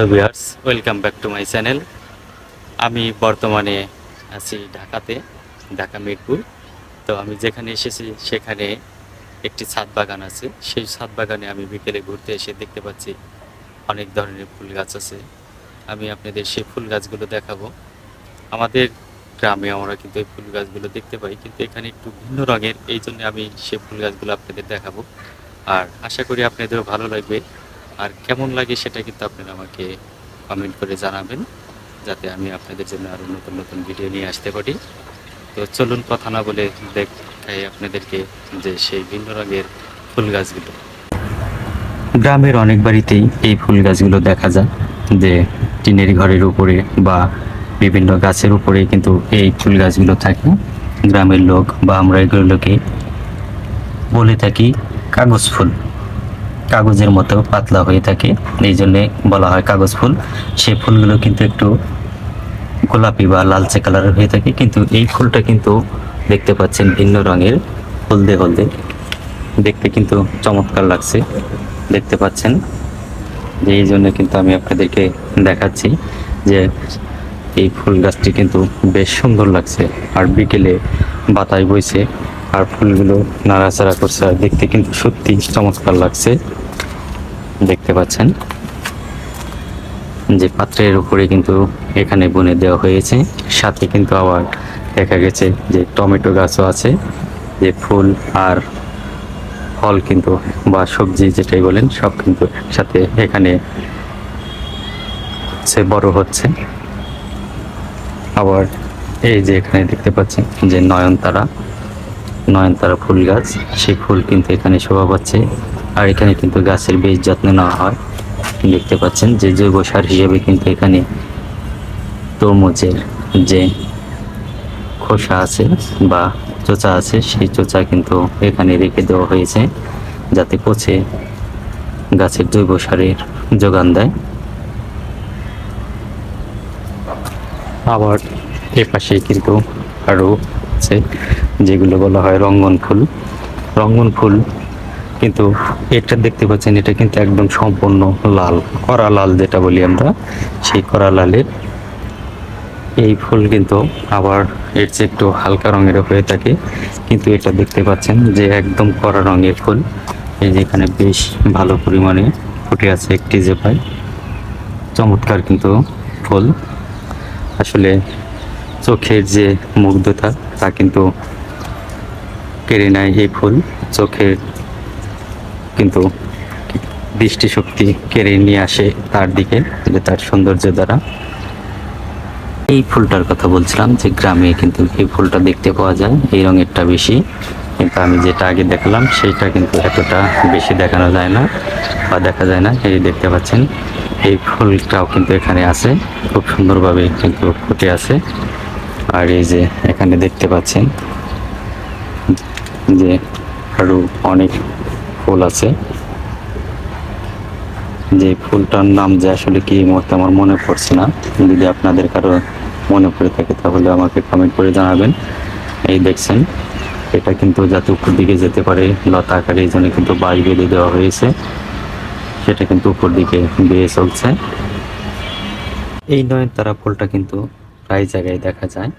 Hello viewers, welcome back to my channel. আমি বর্তমানে আছি ঢাকাতে, ঢাকা মিরপুর। তো আমি যেখানে এসেছি সেখানে একটি ছাদ বাগান আছে। সেই ছাদ বাগানে আমি বিকেলে ঘুরতে এসে দেখতে পাচ্ছি অনেক ধরনের ফুল গাছ আছে। আমি আপনাদের সেই ফুল গাছগুলো দেখাবো। আমাদের গ্রামে আমরা কিন্তু এই ফুল গাছগুলো দেখতে পাই, কিন্তু এখানে একটু ভিন্ন রঙের, এই জন্য আমি সেই ফুল গাছগুলো আপনাদের দেখাবো। আর আশা করি আপনাদেরও ভালো লাগবে। আর কেমন লাগে সেটা কিন্তু আপনারা আমাকে কমেন্ট করে জানাবেন, যাতে আমি আপনাদের জন্য আরও নতুন নতুন ভিডিও নিয়ে আসতে পারি। তো চলুন কথা না বলে দেখাই আপনাদেরকে যে সেই ভিন্ন রঙের ফুল গাছগুলো। গ্রামের অনেক বাড়িতেই এই ফুল গাছগুলো দেখা যায়, যে টিনের ঘরের উপরে বা বিভিন্ন গাছের উপরে কিন্তু এই ফুল গাছগুলো থাকে। গ্রামের লোক বা আমরা এগুলোকে বলে থাকি কাগজ ফুল। কাগজের মতো পাতলা হয়ে থাকে। এই জন্যে বলা হয় কাগজ ফুল। সেই ফুলগুলো কিন্তু একটু গোলাপি বা লালচে কালারের হয়ে থাকে। কিন্তু এই ফুলটা কিন্তু দেখতে পাচ্ছেন ভিন্ন রঙের। হলদে হলদে। দেখতে কিন্তু চমৎকার লাগছে। দেখতে পাচ্ছেন? যে এই জন্য কিন্তু আমি আপনাদেরকে দেখাচ্ছি যে এই ফুল গাছটি কিন্তু বেশ সুন্দর লাগছে। আর বিকেলে বাতায় বইছে। আর ফুলগুলো নাড়াচাড়া করছে আর দেখতে কিন্তু সত্যি চমৎকার লাগছে। দেখতে পাচ্ছেন? যে পাত্রের উপরে কিন্তু এখানে বুনে দেওয়া হয়েছে। সাথে কিন্তু আবার দেখা গেছে যে টমেটো গাছও আছে। যে ফুল আর ফল কিন্তু বা সবজি যেটাই বলেন, সব কিন্তু একসাথে এখানে সে বড় হচ্ছে। আবার এই যে এখানে দেখতে পাচ্ছেন যে নয়নতারা। নয়নতারা ফুল গাছ, সেই ফুল কিন্তু এখানে শোভা পাচ্ছে। আর এখানে কিন্তু গাছের বেশ যত্ন নেওয়া হয়। দেখতে পাচ্ছেন যে জৈব সার হিসেবে কিন্তু এখানে তরমুজের যে খোসা আছে বা চোচা আছে, সেই চোচা কিন্তু এখানে রেখে দেওয়া হয়েছে যাতে পচে গাছের জৈব সারের যোগান দেয়। আবার এ পাশে কিন্তু আরও আছে যেগুলো বলা হয় রঙ্গন ফুল। রঙ্গন ফুল কিন্তু এটা দেখতে পাচ্ছেন, এটা কিন্তু একদম সম্পূর্ণ লাল, করা লাল যেটা বলি আমরা, সেই করা লালের। এই ফুল কিন্তু আবার এর চেয়ে একটু হালকা রঙের হয়ে থাকে, কিন্তু এটা দেখতে পাচ্ছেন যে একদম কড়া রঙের ফুল। এই যে এখানে বেশ ভালো পরিমাণে ফুটে আছে একটি যে পাই চমৎকার কিন্তু ফুল। আসলে চোখের যে মুগ্ধতা, তা কিন্তু কেড়ে নেয় এই ফুল। চোখের কিন্তু দৃষ্টিশক্তি কেড়ে নিয়ে আসে তার দিকে, যে তার সৌন্দর্য দ্বারা। এই ফুলটার কথা বলছিলাম যে গ্রামে কিন্তু এই ফুলটা দেখতে পাওয়া যায়, এই রঙেরটা বেশি। কিন্তু আমি যেটা আগে দেখলাম, সেইটা কিন্তু এতটা বেশি দেখানো যায় না বা দেখা যায় না। এই দেখতে পাচ্ছেন, এই ফুলটাও কিন্তু এখানে আছে, খুব সুন্দরভাবে কিন্তু ফুটে আছে। আর এই যে এখানে দেখতে পাচ্ছেন যে আরও অনেক ফুল আছে। যে ফুলটার নাম যে আসলে কি মুহূর্তে আমার মনে পড়ছে না। যদি আপনাদের কারও মনে পড়ে থাকে তাহলে আমাকে কমেন্ট করে জানাবেন। এই দেখছেন, এটা কিন্তু যাতে উপর দিকে যেতে পারে, লতা আকারে এই জন্য কিন্তু বাই বেঁধে দেওয়া হয়েছে। সেটা কিন্তু উপর দিকে বেয়ে চলছে। এই নয়নতারা ফুলটা কিন্তু প্রায় জায়গায় দেখা যায়।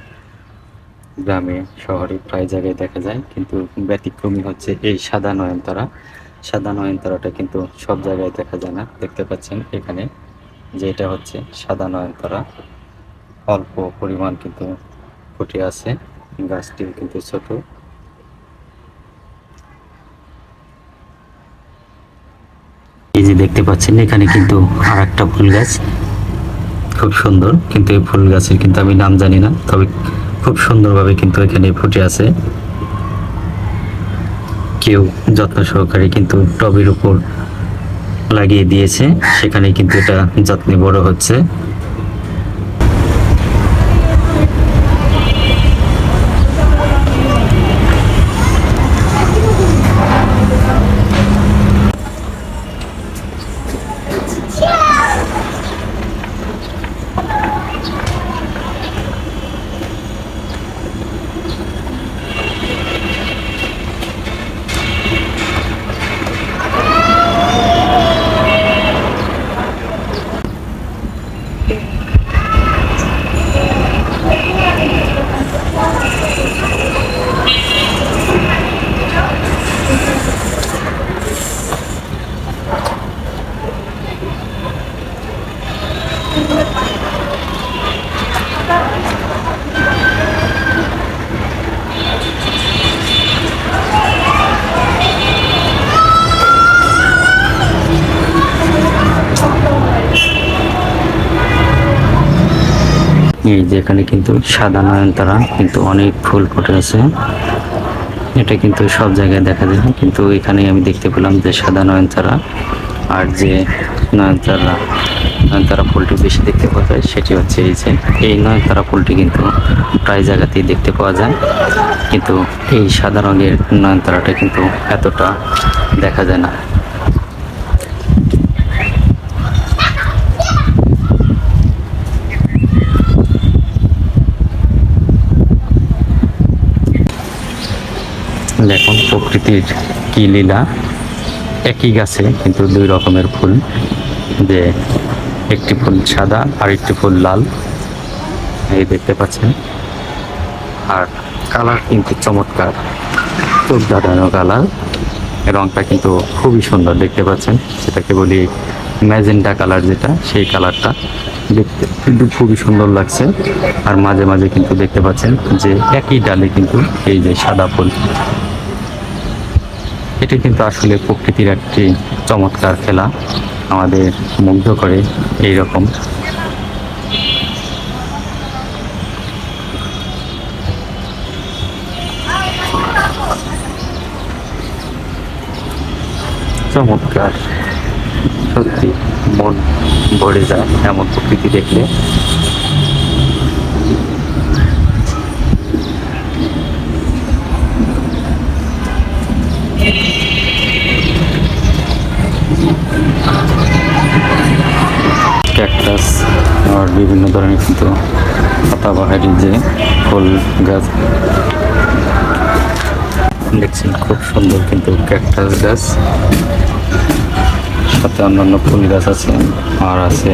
গ্রামে, শহরে প্রায় জায়গায় দেখা যায়, কিন্তু ব্যতিক্রমী হচ্ছে এই সাদা নয়নতারা। সাদা নয়নতারাটা কিন্তু সব জায়গায় দেখা যায় না। দেখতে পাচ্ছেন এখানে যে এটা হচ্ছে সাদা নয়নতারা। অল্প পরিমাণ কিন্তু ফুটে আছে গাছটি কিন্তু ছোট। এই যে দেখতে পাচ্ছেন, এখানে কিন্তু আর একটা ফুল গাছ। খুব সুন্দর, কিন্তু এই ফুল গাছের কিন্তু আমি নাম জানি না, তবে খুব সুন্দরভাবে কিন্তু এখানে ফুটে আছে। কেউ যত্ন সহকারে কিন্তু টবের উপর লাগিয়ে দিয়েছে। সেখানে কিন্তু এটা যত্নে বড় হচ্ছে। এই কিন্তু সাদা নয়নতারা কিন্তু অনেক ফুল ফুটে আছে। এটা কিন্তু সব জায়গায় দেখা যায়। কিন্তু এখানে আমি দেখতে পেলাম যে সাদা নয়নতারা আর যে নয়নতারা নয়নতারা ফুলটি বেশি দেখতে পাওয়া যায়, সেটি হচ্ছে এই যে এই নয়নতারা ফুলটি কিন্তু প্রায় জায়গাতেই দেখতে পাওয়া যায়। কিন্তু এই সাদা রঙের নয়নতারাটা কিন্তু এতটা দেখা যায় না। দেখুন, প্রকৃতির কি লীলা। একই গাছে কিন্তু দুই রকমের ফুল, যে একটি ফুল সাদা আর একটি ফুল লাল। এই দেখতে পাচ্ছেন। আর কালার কিন্তু চমৎকার চোখ দাঁড়ানো কালার। রংটা কিন্তু খুবই সুন্দর দেখতে পাচ্ছেন। সেটাকে বলি ম্যাজেন্টা কালার যেটা, সেই কালারটা দেখতে কিন্তু খুবই সুন্দর লাগছে। আর মাঝে মাঝে কিন্তু দেখতে পাচ্ছেন যে একই ডালে কিন্তু এই যে সাদা ফুল এটি কিন্তু আসলে প্রকৃতির একটি চমৎকার খেলা। আমাদের মুগ্ধ করে এই রকম চমৎকার। সত্যি মন ভরে যায় এমন প্রকৃতি দেখলে। ক্যাকটাস আর বিভিন্ন ধরনের কিন্তু পাতাবাহারি যে ফুল, গাছ। দেখছেন, খুব সুন্দর কিন্তু ক্যাকটাস গাছ। সাথে অন্যান্য ফুল গাছ আছে, আর আছে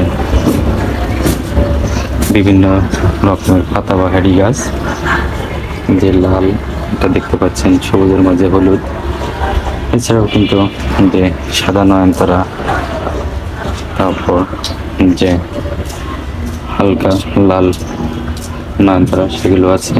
বিভিন্ন রকমের পাতাবাহারি গাছ। যে লাল, এটা দেখতে পাচ্ছেন, সবুজের মাঝে হলুদ। এছাড়াও কিন্তু যে সাদা নয়নতারা তারপর যে হালকা লাল নয়নতারা সেগুলো আছে।